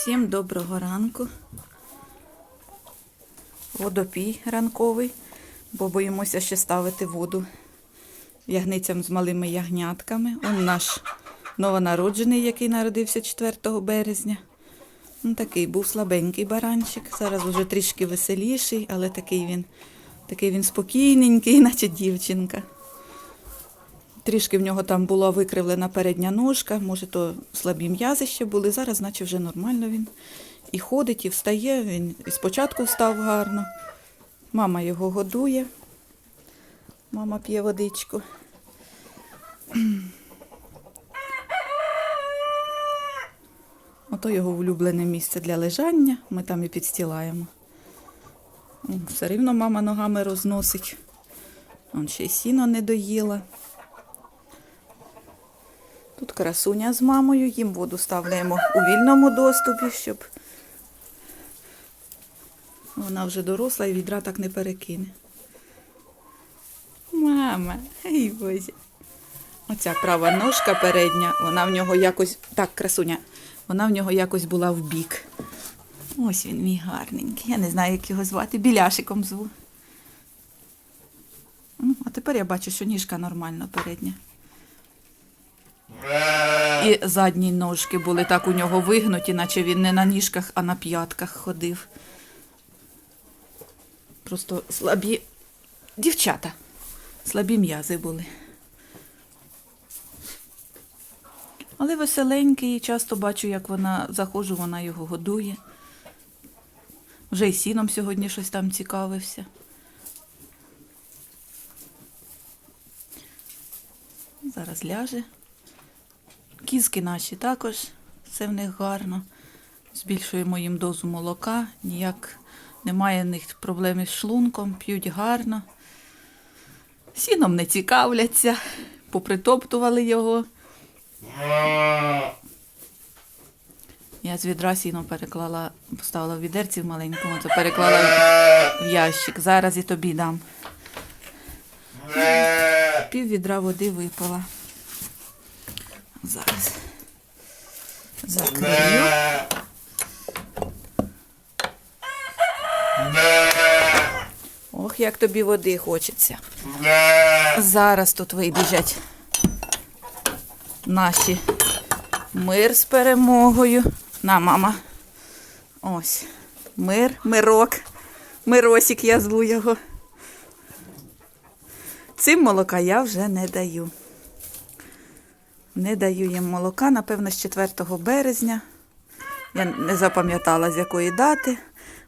Всім доброго ранку. Водопій ранковий, бо боїмося ще ставити воду ягницям з малими ягнятками. Он наш новонароджений, який народився 4 березня. Ну, такий був слабенький баранчик. Зараз вже трішки веселіший, але такий він, такий він спокійненький, наче дівчинка. Трішки в нього там була викривлена передня ножка, може, то слабі м'язи ще були. Зараз, наче вже нормально він і ходить, і встає. Він і спочатку встав гарно. Мама його годує. Мама п'є водичку. Ото його улюблене місце для лежання. Ми там і підстілаємо. Все рівно мама ногами розносить. Он ще й сіно не доїла. Тут красуня з мамою, їм воду ставляємо у вільному доступі, щоб вона вже доросла і відра так не перекине. Мама, ай боже. Оця права ножка передня, вона в нього якось. Так, красуня, вона в нього якось була в бік. Ось він мій гарненький. Я не знаю, як його звати. Біляшиком зву. Ну, а тепер я бачу, що ніжка нормальна передня. І задні ножки були так у нього вигнуті, наче він не на ніжках, а на п'ятках ходив. Просто слабі дівчата, слабі м'язи були. Але веселенький, часто бачу, як вона заходжу, вона його годує. Вже й сіном сьогодні щось там цікавився. Зараз ляже. Кізки наші також, все в них гарно. Збільшуємо їм дозу молока, ніяк немає в них проблем із шлунком, п'ють гарно. Сіном не цікавляться, попритоптували його. Я з відра сіно переклала, поставила в відерці в маленькому, це переклала в ящик. Зараз і тобі дам. Пів відра води випила. Зараз закрию. Ох, як тобі води хочеться. Зараз тут вибіжать наші мир з перемогою. На, мама. Ось. Мир, мирок. Миросик, я зву його. Цим молока я вже не даю. Не даю їм молока, напевно, з 4 березня. Я не запам'ятала, з якої дати,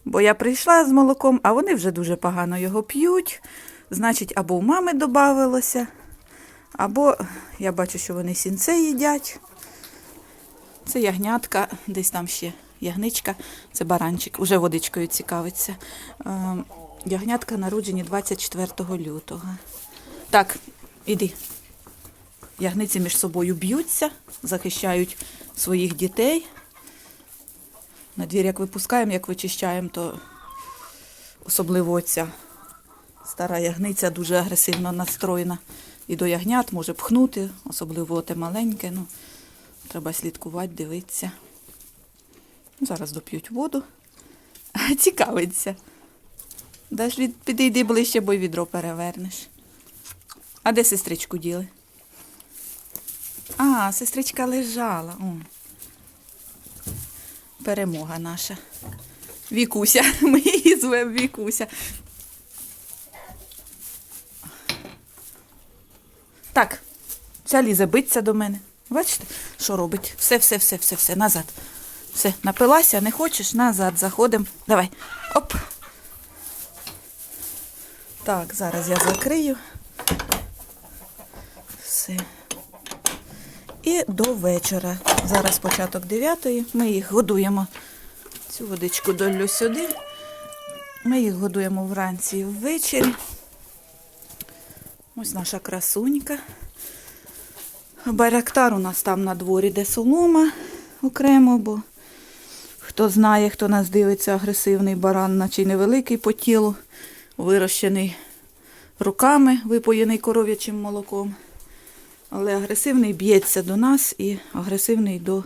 бо я прийшла з молоком, а вони вже дуже погано його п'ють. Значить, або у мами додавилося, або я бачу, що вони сінце їдять. Це ягнятка, десь там ще ягничка, це баранчик, уже водичкою цікавиться. Ем, Ягнятка народжені 24 лютого. Так, іди. Ягниці між собою б'ються, захищають своїх дітей. На двір, як випускаємо, як вичищаємо, то особливо ця стара ягниця дуже агресивно настроєна і до ягнят може пхнути, особливо те маленьке. Ну, треба слідкувати, дивитися. Ну, Зараз доп'ють воду. Цікавиться. Даш від підійди ближче, бо й відро перевернеш. А де сестричку діли? А, сестричка лежала. О. Перемога наша. Вікуся. Ми її звемо Вікуся. Так, ця лізе биться до мене. Бачите, що робить? Все, все, все, все, все, назад. Все, напилася, не хочеш? Назад заходимо. Давай. Оп. Так, зараз я закрию. Все. І до вечора. Зараз початок 9 Ми їх годуємо. Цю водичку долю сюди. Ми їх годуємо вранці і ввечері. Ось наша красунька. Байрактар у нас там на дворі, де солома окремо, бо хто знає, хто нас дивиться, агресивний баран, наче невеликий по тілу, вирощений руками, випоєний коров'ячим молоком. Але агресивний б'ється до нас і агресивний до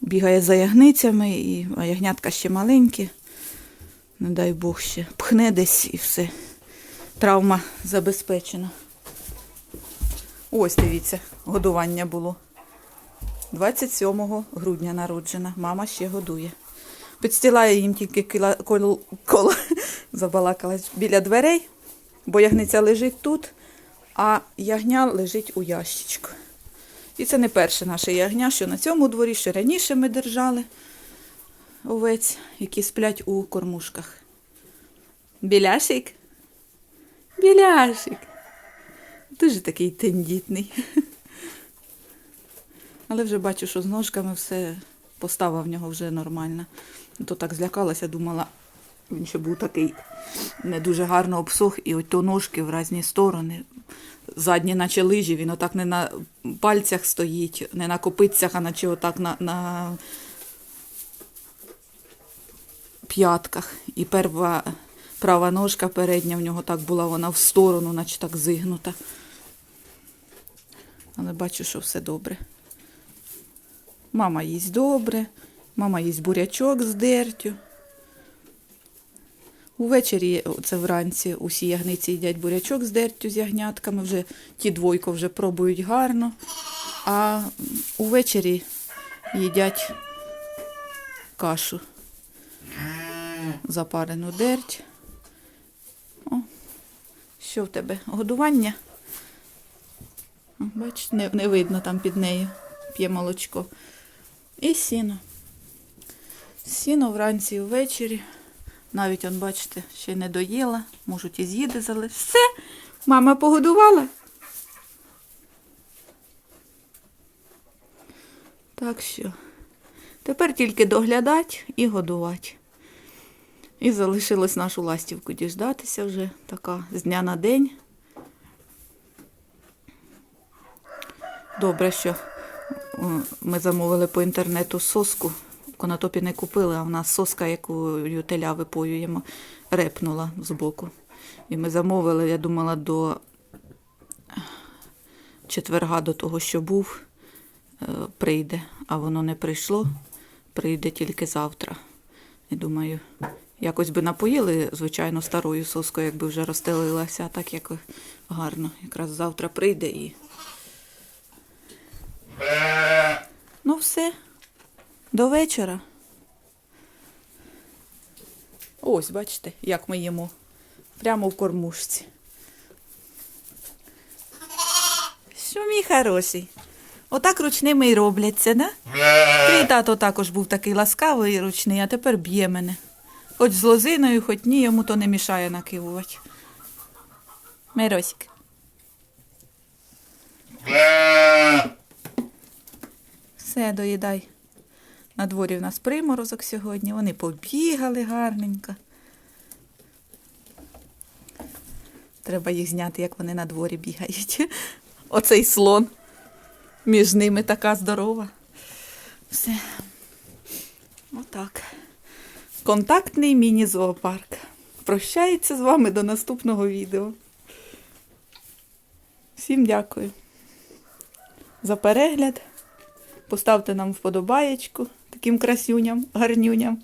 бігає за ягницями, і, а ягнятка ще маленькі. Не дай Бог ще пхне десь і все. Травма забезпечена. Ось дивіться, годування було. 27 грудня народжена. Мама ще годує. Підстилає їм тільки кіла, коло, коло забалакалась біля дверей, бо ягниця лежить тут, а ягня лежить у ящичку. І це не перше наше ягня, що на цьому дворі, що раніше ми держали овець, які сплять у кормушках. Біляшик? Біляшик. Дуже такий тендітний. Але вже бачу, що з ножками все постава в нього вже нормальна. То так злякалася, думала, він ще був такий не дуже гарно обсох, і от то ножки в різні сторони. Задні, наче лижі, він отак не на пальцях стоїть, не на копитцях, а наче отак на, на п'ятках. І перва права ножка передня в нього так була, вона в сторону, наче так зигнута. Але бачу, що все добре. Мама їсть добре, мама їсть бурячок з дертю. Увечері, це вранці, усі ягниці їдять бурячок з дертю з ягнятками, вже ті двойко вже пробують гарно. А увечері їдять кашу. Запарену дерть. О, що в тебе? Годування? О, Бач, не, не видно там під нею. П'є молочко. І сіно. Сіно вранці і ввечері. Навіть, он, бачите, ще не доїла. Можуть і з'їде залишити. Все, мама погодувала. Так що, тепер тільки доглядати і годувати. І залишилось нашу ластівку діждатися вже така з дня на день. Добре, що ми замовили по інтернету соску. Конотопі не купили, а в нас соска, яку теля випоюємо, репнула збоку. І ми замовили, я думала, до четверга до того, що був, е, прийде, а воно не прийшло, прийде тільки завтра. І думаю, якось би напоїли, звичайно, старою соскою, якби вже розстелилася, а так як гарно. Якраз завтра прийде і. Ну, все. До вечора. Ось, бачите, як ми їмо. Прямо в кормушці. Що, мій хороший? Отак ручними й робляться, да? Твій тато також був такий ласкавий і ручний, а тепер б'є мене. Хоч з лозиною, хоч ні, йому то не мішає накивувати. Миросик. Все, доїдай. На дворі в нас приморозок сьогодні. Вони побігали гарненько. Треба їх зняти, як вони на дворі бігають. Оцей слон. Між ними така здорова. Все. Отак. Контактний міні-зоопарк. Прощається з вами до наступного відео. Всім дякую за перегляд. Поставте нам вподобаєчку таким красюням, гарнюням.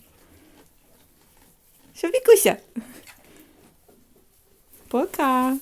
Що, Вікуся? Пока!